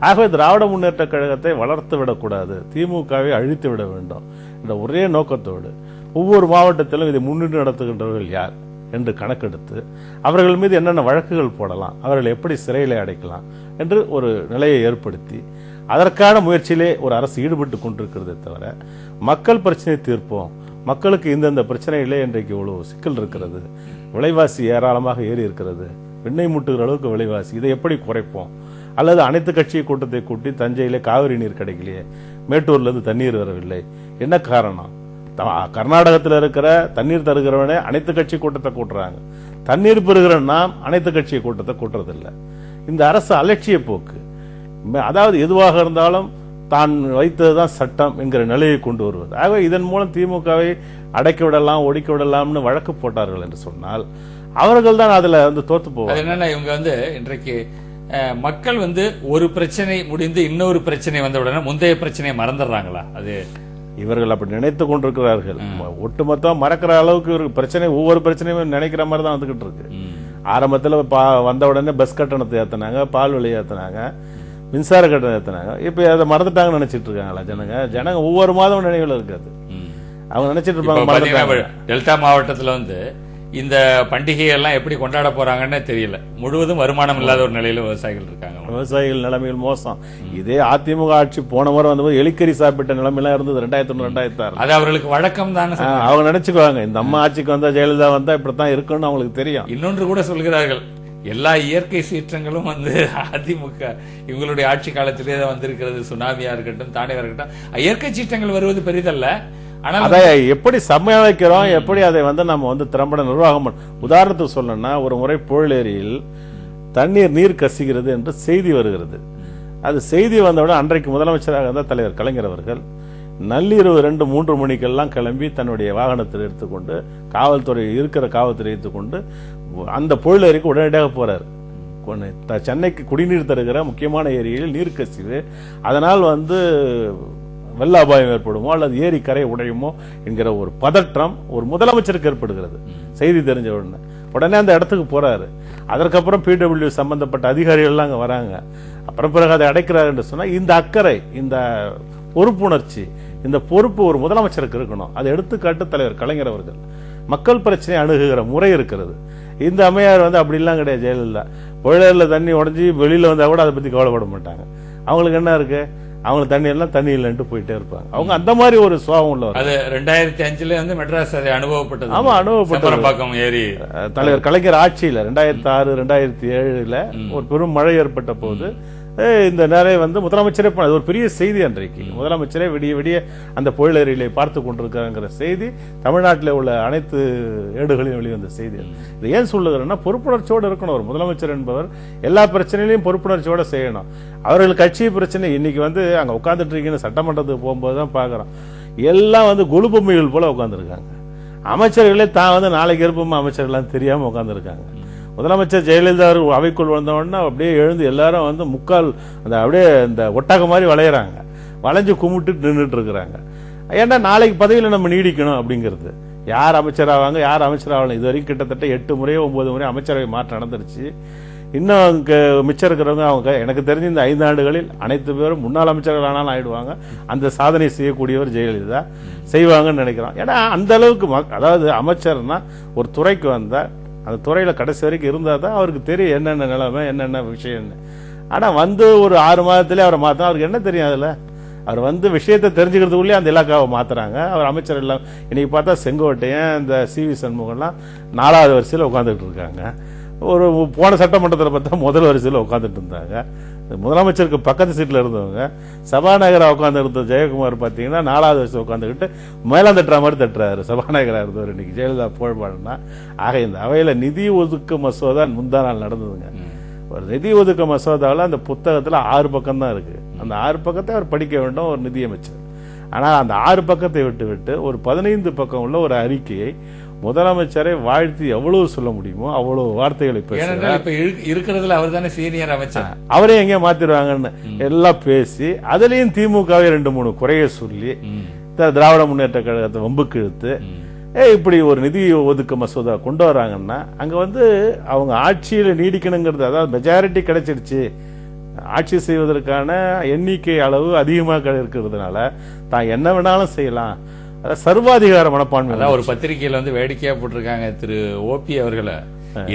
ஆகவே திராவிட முன்னேற்ற கழகத்தை வளர்த்து விடக்கூடாது. திமுகவை அழித்து விட வேண்டும் என்ற ஒரே நோக்கத்தோடு ஒவ்வொரு மாவட்டத்திலும் இதை முன்னிட்டு நடத்துகின்றவர்கள் யார் என்று கணக்கெடுத்து அவர்கள் மீது என்னென்ன வழக்குகள் போடலாம் அவர்கள் எப்படி சிறையில் அடைக்கலாம் என்று ஒரு நிலையை ஏற்படுத்தி அதற்கான முயற்சியிலே ஒரு அரசு ஈடுபட்டு கொண்டிருக்கிறதே தவிர மக்கள் பிரச்சனை தீர்ப்போம். மக்களுக்கு இந்தந்த பிரச்சனைகளே இன்றைக்கு இவ்வளோ சிக்கல் இருக்கிறது? விலைவாசி ஏராளமாக ஏறி இருக்கிறது. வெண்ணெய் முட்டுகிற அளவுக்கு விலைவாசி இதை எப்படி குறைப்போம்? அல்லது அனைத்து கட்சி கூட்டத்தை கூட்டி தஞ்சையிலே காவிரி நீர் கிடைக்கலையே மேட்டூர்லேருந்து தண்ணீர் வரவில்லை. என்ன காரணம்? த- கர்நாடகத்தில் இருக்கிற தண்ணீர் தருகிறவனே அனைத்து கட்சி கூட்டத்தை கூட்டுறாங்க. தண்ணீர் பெறுகிற நாம் அனைத்து கட்சி கூட்டத்தை கூட்டுறதில்லை. இந்த அரசு அலட்சிய போக்கு. அதாவது எதுவாக இருந்தாலும் தான் வைத்ததுதான் சட்டம் என்கிற நிலையை கொண்டு வருவது. ஆகவே இதன் மூலம் திமுகவை அடைக்க விடலாம் ஒடுக்கி விடலாம்னு வழக்கு போட்டார்கள் என்று சொன்னால் அவர்கள் தான் அதுல வந்து தோத்து போவாங்க என்னன்னா இவங்க வந்து இன்றைக்கு மக்கள் வந்து ஒரு பிரச்சனை முடிந்து இன்னொரு பிரச்சனை வந்த உடனே முந்தைய பிரச்சனையை மறந்துடுறாங்களா? அது இவர்கள் அப்படி நினைத்து கொண்டிருக்கிறார்கள். ஒட்டுமொத்தம் மறக்கிற அளவுக்கு இவருக்கு பிரச்சனை ஒவ்வொரு பிரச்சனையும் நினைக்கிற மாதிரி தான் வந்துகிட்டு இருக்கு. ஆரம்பத்துல வந்த உடனே பஸ் கட்டணத்தை ஏத்துனாங்க பால் விலை ஏத்துனாங்க. மின்சார கட்டணம் ஏத்துனாங்க. இப்ப அதை மறந்துட்டாங்கன்னு நினைச்சிட்டு இருக்காங்களா ஜனங்க? ஜனங்க ஒவ்வொரு மாதம் நினைவுல இருக்காது. அவங்க நினைச்சிட்டு இருப்பாங்க டெல்டா மாவட்டத்துல வந்து இந்த பண்டிகை எல்லாம் எப்படி கொண்டாட போறாங்கன்னு தெரியல. முழுவதும் வருமானம் இல்லாத ஒரு நிலையில விவசாயிகள் இருக்காங்க. விவசாயிகள் நிலைமைகள் மோசம். இதே அதிமுக ஆட்சி போன முறை வந்தபோது எலிக்கறி சாப்பிட்ட நிலைமையெல்லாம் இருந்தது ரெண்டாயிரத்தி ஒண்ணு ரெண்டாயிரத்தி ஆறு. அது அவர்களுக்கு வழக்கம் தானே அவங்க நினைச்சுக்குவாங்க. இந்த அம்மா ஆட்சிக்கு வந்தா ஜெயலலிதா வந்தா இப்படித்தான் இருக்குன்னு அவங்களுக்கு தெரியும். இன்னொன்று கூட சொல்கிறார்கள். எல்லா இயற்கை சீற்றங்களும் வந்து அதிமுக இவங்களுடைய ஆட்சி காலத்திலே தான் வந்திருக்கிறது. சுனாமியா இருக்கட்டும் தானே இருக்கட்டும். இயற்கை சீற்றங்கள் வருவது பெரிதல்ல. ஆனால் அதை எப்படி சமாளிக்கிறோம் எப்படி அதை வந்து நம்ம வந்து திறம்பட நிர்வாகம் உதாரணத்துக்கு சொல்லணும்னா ஒரு முறை புழலேரியில் தண்ணீர் நீர் கசிகிறது என்று செய்தி வருகிறது. அது செய்தி வந்தவுடன் அன்றைக்கு முதலமைச்சராக இருந்த தலைவர் கலைஞர் அவர்கள். நள்ளிரவு ரெண்டு மூன்று மணிக்கெல்லாம் கிளம்பி தன்னுடைய வாகனத்தில் எடுத்துக்கொண்டு காவல்துறை இருக்கிற காவல்துறை எடுத்துக்கொண்டு அந்த புழலேரிக்கு உடனடியாக போறாரு. கொண்டு- த- சென்னைக்கு குடிநீர் தருகிற முக்கியமான ஏரியில் நீர் கசிவு அதனால் வந்து வெள்ள அபாயம் ஏற்படுமோ அல்லது ஏரி கரை உடையுமோ என்கிற ஒரு பதற்றம் ஒரு முதலமைச்சருக்கு ஏற்படுகிறது. செய்தி தெரிஞ்ச உடனே. உடனே அந்த இடத்துக்கு போறாரு. அதற்கப்புறம் பிடபிள்யூ சம்பந்தப்பட்ட அதிகாரிகள் அங்கே அங்க வராங்க. அப்புறம் பிறகு அதை அடைக்கிறார் என்று சொன்னா இந்த அக்கறை இந்த பொறுப்புணர்ச்சி இந்த பொறுப்பு ஒரு முதலமைச்சருக்கு இருக்கணும். அதை எடுத்துக்காட்டு தலைவர் கலைஞர் அவர்கள். மக்கள் பிரச்சனை அணுகுகிற முறை இருக்கிறது. இந்த அம்மையார் வந்து அப்படிலாம் கிடையாது ஜெயலலிதா. புழலில் தண்ணி உடைஞ்சி வெளியில வந்தா கூட அதை பத்தி கவலைப்பட மாட்டாங்க. அவங்களுக்கு என்ன இருக்கு? அவங்களுக்கு தண்ணி எல்லாம் தண்ணி இல்லைன்ட்டு போயிட்டே இருப்பாங்க. அவங்க அந்த மாதிரி ஒரு சுவாபம் உள்ளவர் அது ரெண்டாயிரத்தி அஞ்சுல வந்து மெட்ராஸ் அதை அனுபவப்பட்டது. ஆமா. செம்பரம்பாக்கம் ஏரி தலைவர் கலைஞர் ஆட்சியில ரெண்டாயிரத்தி ஆறு ரெண்டாயிரத்தி ஏழுல ஒரு பெரும் மழை ஏற்பட்ட போது இந்த நிறைய வந்து முதலமைச்சரே அது ஒரு பெரிய செய்தி அன்றைக்கு. முதலமைச்சரே விடிய விடிய அந்த புயலறிகளை பார்த்து கொண்டிருக்காங்கிற செய்தி தமிழ்நாட்டில் உள்ள அனைத்து ஏடுகளிலும் வெளிவந்த செய்தி இது இதை ஏன் சொல்லுகிறேன்னா பொறுப்புணர்ச்சியோடு இருக்கணும். ஒரு முதலமைச்சர் என்பவர் எல்லா பிரச்சனையிலையும் பொறுப்புணர்ச்சியோடு செய்யணும். அவர்கள் கட்சி பிரச்சனை இன்னைக்கு வந்து அங்கே உட்காந்துட்டு இருக்கீங்கன்னு சட்டமன்றத்துக்கு போகும்போது தான் பார்க்குறோம். எல்லாம் வந்து கொழுபொம்மைகள் போல உட்காந்துருக்காங்க அமைச்சர்களே தான் வந்து நாளைக்கு இருப்போமா அமைச்சர்கள்லாம் தெரியாமல் உட்காந்துருக்காங்க முதலமைச்சர் ஜெயலலிதா அவைக்குள் வந்தவொடனே அப்படியே எழுந்து எல்லாரும் வந்து முக்கால் அந்த அப்படியே இந்த ஒட்டாக மாதிரி வளையிறாங்க. வளைஞ்சு கும்பிட்டு நின்றுட்டு இருக்கிறாங்க. ஏன்னா நாளைக்கு பதவியில் நம்ம நீடிக்கணும் அப்படிங்கிறது. யார் அமைச்சராவாங்க யார் அமைச்சராகலாம் இது வரைக்கும் கிட்டத்தட்ட எட்டு முறையோ ஒன்பது முறை அமைச்சரவை மாற்றம் நடந்துருச்சு. இன்னும் மிச்சம் இருக்கிறவங்க அவங்க எனக்கு தெரிஞ்ச இந்த ஐந்து ஆண்டுகளில் அனைத்து பேரும் முன்னாள் அமைச்சர்கள் ஆனாலும் ஆயிடுவாங்க. அந்த சாதனை செய்யக்கூடியவர் ஜெயலலிதா. செய்வாங்கன்னு நினைக்கிறோம். ஏன்னா அந்த அளவுக்கு மக்- அதாவது அமைச்சர்னா ஒரு துறைக்கு வந்தால் அந்த துறையில் கடைசி வரைக்கும் இருந்தால் தான் அவருக்கு தெரியும் என்னென்ன நிலைமை என்னென்ன விஷயம்னு. ஆனால் வந்து ஒரு ஆறு மாதத்துலேயே அவரை மாத்தா அவருக்கு என்ன தெரியும் அதில்? அவர் வந்து விஷயத்தை தெரிஞ்சுக்கிறதுக்குள்ளே அந்த இலாக்காவை மாற்றுறாங்க அவர் அமைச்சர் எல்லாம் இன்றைக்கி பார்த்தா செங்கோட்டையன் இந்த சி வி சண்முகம்லாம் நாலாவது வரிசையில் உட்காந்துட்டு இருக்காங்க. ஒரு போன சட்டமன்றத்தில் பார்த்தா முதல் வரிசையில் உட்காந்துட்டு இருந்தாங்க. முதலமைச்சருக்கு பக்கத்து சீட்டில் இருந்தவங்க சபாநாயகரா உட்காந்து இருந்த ஜெயக்குமார் பார்த்தீங்கன்னா நாலாவது வயசு உட்காந்துக்கிட்டு மேலாம் தட்டுற மாதிரி தட்டுறாரு. சபாநாயகராக இருந்தவர் இன்னைக்கு ஜெயலலிதா புகழ்பாடுனா ஆக இந்த அவையில் நிதி ஒதுக்கு மசோதா முந்தா நாள் நடந்ததுங்க. ஒரு நிதி ஒதுக்க மசோதாவில் அந்த புத்தகத்தில் ஆறு பக்கம் தான் இருக்கு. அந்த ஆறு பக்கத்தை அவர் படிக்க வேண்டும் ஒரு நிதியமைச்சர். ஆனால் அந்த ஆறு பக்கத்தை விட்டு விட்டு ஒரு பதினைந்து பக்கம் உள்ள ஒரு அறிக்கையை முதலமைச்சரை வாழ்த்தி எவ்வளவு சொல்ல முடியுமோ அவ்வளவு வார்த்தைகளை இரு- இருக்கிறதுல அவர் தானே சீனியர் அமைச்சர். அவரே எங்க மாத்திருவாங்கன்னு எல்லாம் பேசி அதுலயும் திமுகவை ரெண்டு மூணு குறைய சொல்லி திராவிட முன்னேற்ற கழகத்தை வம்புக்கு இழுத்து ஏ இப்படி ஒரு நிதி ஒதுக்க மசோதா கொண்டு வராங்கன்னா அங்க வந்து அவங்க ஆட்சியில நீடிக்கணுங்கிறது அதாவது மெஜாரிட்டி கிடைச்சிடுச்சு. ஆட்சி செய்வதற்கான எண்ணிக்கை அளவு அதிகமாக இருக்கிறதுனால தான் என்ன வேணாலும் செய்யலாம். சர்வாதிகார மனப்பான்மை ஒரு பத்திரிகையில வந்து வேடிக்கையா போட்டிருக்காங்க திரு ஓபி அவர்களை.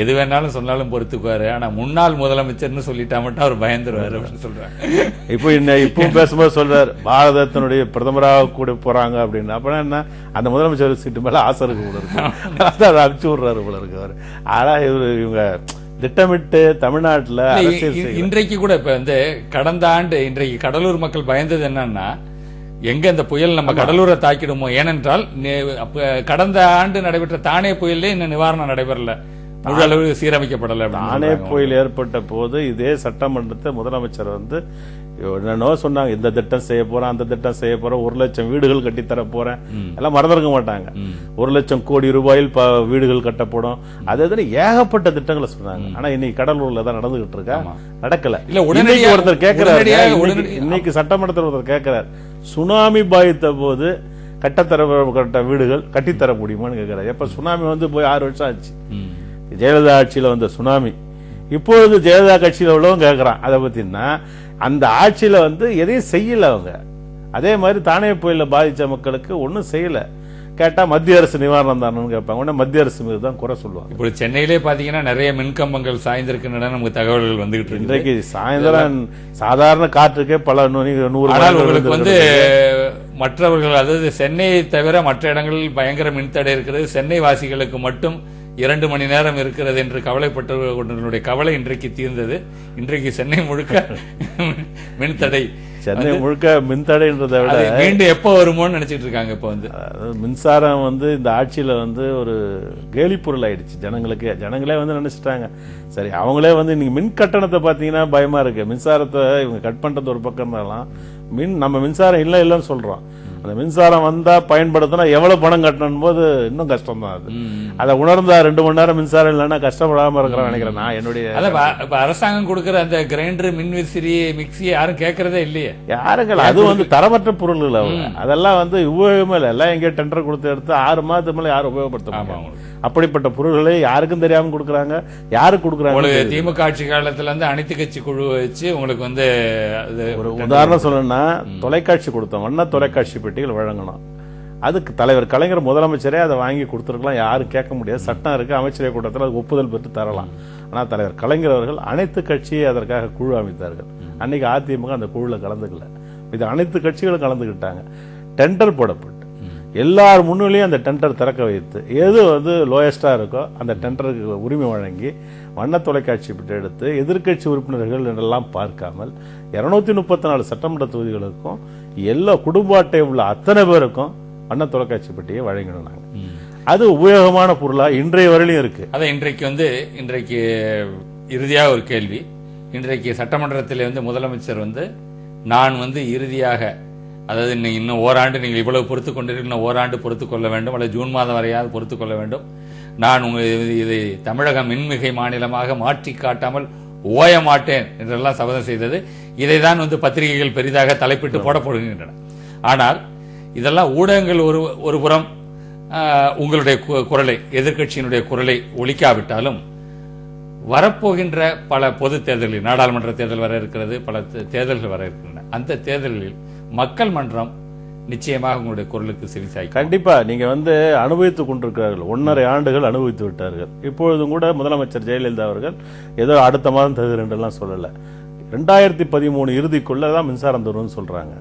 எது வேணாலும் சொன்னாலும் பொறுத்துக்குவாரு. ஆனா முன்னாள் முதலமைச்சர்னு சொல்லிட்டா மட்டும் அவர் பயந்துருவாரு அப்படின்னு சொல்றாங்க. இப்போ இன்ன இப்பவும் பேசும்போது சொல்றாரு பாரதத்தினுடைய பிரதமராக கூட போறாங்க அப்படின்னு. அப்படின்னா என்ன அந்த முதலமைச்சர் சீட்டு மேல ஆசை இருக்கு போல இருக்கு. அதை அனுப்பிச்சு விடுறாரு போல இருக்கு அவரு. ஆனா இவரு இவங்க திட்டமிட்டு தமிழ்நாட்டுல. இன்றைக்கு கூட இப்ப வந்து கடந்த ஆண்டு இன்றைக்கு கடலூர் மக்கள் பயந்தது என்னன்னா எங்க இந்த புயல் நம்ம கடலூரை தாக்கிடுமோ? ஏனென்றால் கடந்த ஆண்டு நடைபெற்ற தானே புயல்ல இன்னும் நிவாரணம் நடைபெறல. முழு அளவு சீரமைக்கப்படல தானே. புயல் ஏற்பட்ட போது இதே சட்டமன்றத்தை முதலமைச்சர் வந்து என்னென்னோ சொன்னாங்க இந்த திட்டம் செய்ய போறேன் அந்த திட்டம் செய்ய போறேன் ஒரு லட்சம் வீடுகள் கட்டித்தர போறேன். எல்லாம் மறந்துருக்க மாட்டாங்க. ஒரு லட்சம் கோடி ரூபாயில் வீடுகள் கட்டப்படும். அது இதுன்னு ஏகப்பட்ட திட்டங்களை சொன்னாங்க. ஆனா இன்னைக்கு கடலூர்ல தான் நடந்துகிட்டு இருக்கா? நடக்கல. இல்ல, உடனடியா- இன்னைக்கு ஒருத்தர் கேட்கிறாரு உடனடியாக இன்னைக்கு சட்டமன்றத்தில் ஒருத்தர் கேட்கிறார் சுனாமி பாதித்த போது கட்டத்தர கட்ட வீடுகள் கட்டித்தர முடியுமான்னு கேட்கிறார் எப்ப சுனாமி வந்து போய் ஆறு வருஷம் ஆச்சு. ஜெயலலிதா ஆட்சியில வந்த சுனாமி. இப்பொழுது ஜெயலலிதா கட்சியில உள்ளவங்க கேட்கறான் அதை பத்தினா அந்த ஆட்சியில வந்து எதையும் செய்யல அவங்க. அதே மாதிரி தானே புயல்ல பாதிச்ச மக்களுக்கு ஒண்ணும் செய்யல. கேட்டா மத்திய அரசு நிவாரணம் தானு கேட்பாங்க. உடனே மத்திய அரசு மீது தான் குறை சொல்லுவாங்க. இப்படி சென்னையிலே பாத்தீங்கன்னா நிறைய மின்கம்பங்கள் சாய்ந்திருக்கின்றன நமக்கு தகவல்கள் வந்துகிட்டு இன்றைக்கு சாயந்தரம் சாதாரண காற்றுக்கே பல நூறு ஆனால் உங்களுக்கு வந்து. மற்றவர்கள் அதாவது சென்னையை தவிர மற்ற இடங்களில் பயங்கர மின்தடை இருக்கிறது சென்னை வாசிகளுக்கு மட்டும் இரண்டு மணி நேரம் இருக்கிறது என்று கவலைப்பட்டவர்களுடைய கவலை இன்றைக்கு தீர்ந்தது. இன்றைக்கு சென்னை முழுக்க <laughs> மின்தடை சென்னை முழுக்க மின்தடைன்றதை விட மீண்டும் எப்போ வருமோன்னு நினைச்சிட்டு இருக்காங்க இப்ப வந்து. மின்சாரம் வந்து இந்த ஆட்சியில வந்து ஒரு கேலி பொருள் ஆயிடுச்சு. ஜனங்களுக்கு ஜனங்களே வந்து நினைச்சிட்டாங்க. சரி அவங்களே வந்து இன்னைக்கு மின் கட்டணத்தை பாத்தீங்கன்னா பயமா இருக்கு. மின்சாரத்தை இவங்க கட் பண்றது ஒரு பக்கம் இருந்தாலும் மின் நம்ம மின்சாரம் இல்ல இல்லைன்னு சொல்றோம். அந்த மின்சாரம் வந்தா பயன்படுத்தினா எவ்வளவு பணம் கட்டணும் போது இன்னும் கஷ்டம் தான் அது. அதை உணர்ந்தா ரெண்டு மணி நேரம் மின்சாரம் இல்லைன்னா கஷ்டப்படாம இருக்கிறேன் நினைக்கிறேன் நான் என்னுடைய அரசாங்கம் கொடுக்கிற அந்த கிரைண்டர் மின்விசிறி மிக்ஸி யாரும் கேட்கறதே இல்லையே. யாருங்கள் அது வந்து தரமற்ற பொருள்கள் அவங்க. அதெல்லாம் வந்து உபயோகமே இல்லை. எல்லாம் எங்கேயோ டெண்டர் கொடுத்து எடுத்து ஆறு மாதத்துக்கு மேல யாரும் உபயோகப்படுத்த. அப்படிப்பட்ட பொருள்களை யாருக்கும் தெரியாம கொடுக்குறாங்க. யாருக்கு கொடுக்குறாங்க திமுக ஆட்சி காலத்துல இருந்து அனைத்து கட்சி குழு வச்சு உங்களுக்கு வந்து ஒரு உதாரணம் சொல்லணும்னா தொலைக்காட்சி கொடுத்தோம். வண்ண தொலைக்காட்சி பெட்டிகள் வழங்கணும். அதுக்கு தலைவர் கலைஞர் முதலமைச்சரே அதை வாங்கி கொடுத்துருக்கலாம். யாரும் கேட்க முடியாது. சட்டம் இருக்கு. அமைச்சரவை கூட்டத்தில் அது ஒப்புதல் பெற்று தரலாம். ஆனால் தலைவர் கலைஞர் அவர்கள் அனைத்து கட்சியை அதற்காக குழு அமைத்தார்கள். அன்னைக்கு அதிமுக அந்த குழுல கலந்துக்கல. இது அனைத்து கட்சிகளும் கலந்துக்கிட்டாங்க. டெண்டர் போடப்பட்டு. எல்லார் முன்னிலையும் அந்த டெண்டர் திறக்க வைத்து எது வந்து லோயஸ்டா இருக்கோ அந்த டெண்டருக்கு உரிமை வழங்கி வண்ண தொலைக்காட்சி எடுத்து எதிர்க்கட்சி உறுப்பினர்கள் என்றெல்லாம் பார்க்காமல் இருநூத்தி முப்பத்தி நாலு சட்டமன்ற தொகுதிகளுக்கும் எல்லா குடும்ப அட்டை உள்ள அத்தனை பேருக்கும் வண்ண தொலைக்காட்சி பெட்டியை வழங்கினோம் நாங்க. அது உபயோகமான பொருளா? இன்றைய வரையிலும் இருக்கு. அதான் இன்றைக்கு வந்து இன்றைக்கு இறுதியாக ஒரு கேள்வி. இன்றைக்கு சட்டமன்றத்தில் வந்து முதலமைச்சர் வந்து நான் வந்து இறுதியாக அதாவது இன்னும் இன்னும் ஓராண்டு நீங்கள் இவ்வளவு பொறுத்து இன்னும் ஓராண்டு பொறுத்து கொள்ள வேண்டும் அல்லது ஜூன் மாதம் வரையாவது பொறுத்து கொள்ள வேண்டும். நான் உங்க இது- இதை தமிழக மின்மிகை மாநிலமாக மாற்றி காட்டாமல் ஓய மாட்டேன் என்றெல்லாம் சபதம் செய்தது. இதைதான் வந்து பத்திரிகைகள் பெரிதாக தலைப்பிட்டு போடப்படுகின்றன. ஆனால் இதெல்லாம் ஊடகங்கள் ஒரு ஒரு புறம் உங்களுடைய குரலை எதிர்க்கட்சியினுடைய குரலை ஒழிக்காவிட்டாலும் வரப்போகின்ற பல பொது தேர்தல்கள் நாடாளுமன்ற தேர்தல் வர இருக்கிறது பல தேர்தல்கள் வர இருக்கின்றன. அந்த தேர்தல்களில் மக்கள் மன்றம் நிச்சயமாக உங்களுடைய குரலுக்கு செவிசாய்க்கும். கண்டிப்பா நீங்க வந்து அனுபவித்துக் கொண்டிருக்கிறார்கள். ஒன்றரை ஆண்டுகள் அனுபவித்து விட்டார்கள். இப்பொழுதும் கூட முதலமைச்சர் ஜெயலலிதா அவர்கள் ஏதோ அடுத்த மாதம் தருகிறேன் எல்லாம் சொல்லல. ரெண்டாயிரத்தி பதிமூணு இறுதிக்குள்ள தான் மின்சாரம் தரும்னு சொல்றாங்க.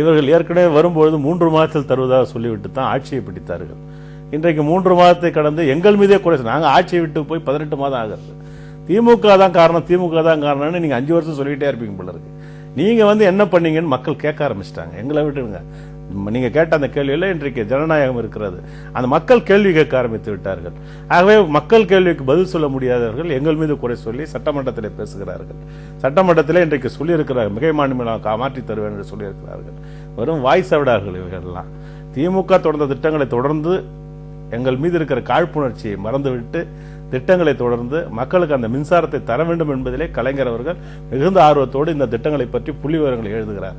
இவர்கள் ஏற்கனவே வரும்பொழுது மூன்று மாதத்தில் தருவதாக சொல்லிவிட்டு தான் ஆட்சியை பிடித்தார்கள். இன்றைக்கு மூன்று மாதத்தை கடந்து எங்கள் மீதே குறை நாங்க ஆட்சியை விட்டு போய் பதினெட்டு மாதம் ஆகிறது. திமுக தான் காரணம் திமுக தான் காரணம்னு நீங்க அஞ்சு வருஷம் சொல்லிட்டே இருப்பீங்க போல இருக்கு. நீங்க வந்து என்ன பண்ணீங்கன்னு மக்கள் கேட்க ஆரம்பிச்சிட்டாங்க. எங்களை விட்டுருங்க நீங்க கேட்ட அந்த கேள்வியில இன்றைக்கு ஜனநாயகம் இருக்கிறது. அந்த மக்கள் கேள்வி கேட்க ஆரம்பித்து விட்டார்கள். ஆகவே மக்கள் கேள்விக்கு பதில் சொல்ல முடியாதவர்கள் எங்கள் மீது குறை சொல்லி சட்டமன்றத்தில் பேசுகிறார்கள். சட்டமன்றத்தில் இன்றைக்கு சொல்லியிருக்கிறார்கள். மிகை மாநிலம் மாற்றி தருவேன் என்று சொல்லியிருக்கிறார்கள். வெறும் வாய் சவிடார்கள் இவைகள்லாம் திமுக தொடர்ந்த திட்டங்களை தொடர்ந்து எங்கள் மீது இருக்கிற காழ்ப்புணர்ச்சியை மறந்துவிட்டு திட்டங்களை தொடர்ந்து மக்களுக்கு அந்த மின்சாரத்தை தர வேண்டும் என்பதிலே கலைஞர் அவர்கள் மிகுந்த ஆர்வத்தோடு இந்த திட்டங்களை பற்றி புள்ளி விவரங்களை எழுதுகிறார்.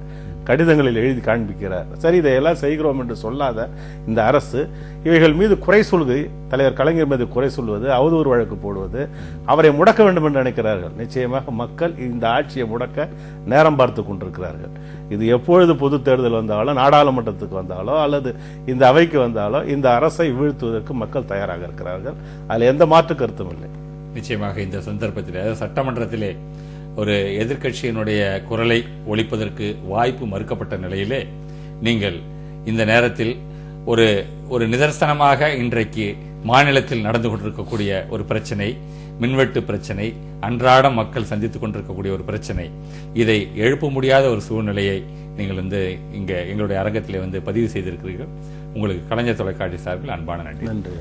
கடிதங்களில் எழுதி காண்பிக்கிறார். சரி இதையெல்லாம் செய்கிறோம் என்று சொல்லாத இந்த அரசு இவைகள் மீது குறை சொல்கை தலைவர் கலைஞர் மீது குறை சொல்வது அவதூறு வழக்கு போடுவது அவரை முடக்க வேண்டும் என்று நினைக்கிறார்கள். நிச்சயமாக மக்கள் இந்த ஆட்சியை முடக்க நேரம் பார்த்து கொண்டிருக்கிறார்கள். இது எப்பொழுது பொது தேர்தல் வந்தாலோ நாடாளுமன்றத்துக்கு வந்தாலோ அல்லது இந்த அவைக்கு வந்தாலோ இந்த அரசை வீழ்த்துவதற்கு மக்கள் தயாராக இருக்கிறார்கள். அதில் எந்த மாற்று கருத்தும் இல்லை. நிச்சயமாக இந்த சந்தர்ப்பத்தில் சட்டமன்றத்திலே ஒரு எதிர்க்கட்சியினுடைய குரலை ஒழிப்பதற்கு வாய்ப்பு மறுக்கப்பட்ட நிலையிலே நீங்கள் இந்த நேரத்தில் ஒரு ஒரு நிதர்சனமாக இன்றைக்கு மாநிலத்தில் நடந்து கொண்டிருக்கக்கூடிய ஒரு பிரச்சனை மின்வெட்டு பிரச்சனை அன்றாடம் மக்கள் சந்தித்துக் கொண்டிருக்கக்கூடிய ஒரு பிரச்சனை இதை எழுப்ப முடியாத ஒரு சூழ்நிலையை நீங்கள் வந்து இங்கே எங்களுடைய அரங்கத்திலே வந்து பதிவு செய்திருக்கிறீர்கள். உங்களுக்கு கலைஞர் தொலைக்காட்சி சார்பில் அன்பான நன்றி. நன்றி